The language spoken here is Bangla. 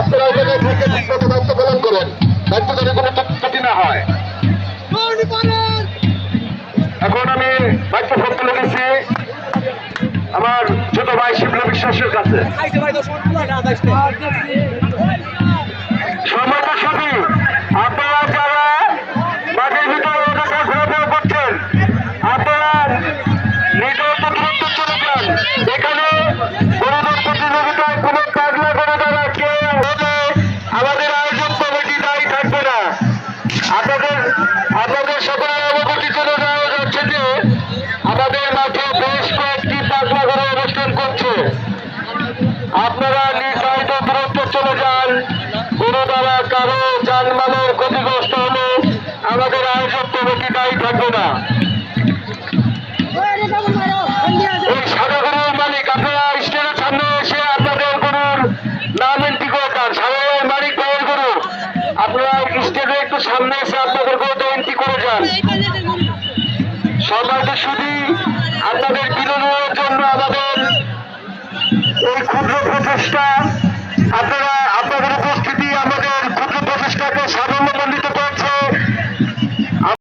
আপনারা এখানে থেকে ঠিকমতো দায়িত্ব পালন করেন। দায়িত্ব যদি কোনো ত্রুটি না হয়। এখন আমি দায়িত্ব করতে লেগেছি আমার ছোট ভাই শিবলা বিশ্বাসের কাছে। আপনাদের আপনাদের সকলের অবগতি করে দেওয়া যাচ্ছে যে আমাদের মাঠে বেশ কয়েকটি পাগলা অবস্থান করছে। আপনারা নির্ধারিত দূরত্ব চলে যান। কোনো দ্বারা কারও যানবাহনের ক্ষতিগ্রস্ত হলে আমাদের আয়োজক কমিটি দায়ী থাকবে না। আপনারা একটু সামনে এসে আপনাদের জয়ন্তী করে যান। সবাইকে শুধু আপনাদের বিনোদনের জন্য আমাদের এই ক্ষুদ্র প্রচেষ্টা আপনারা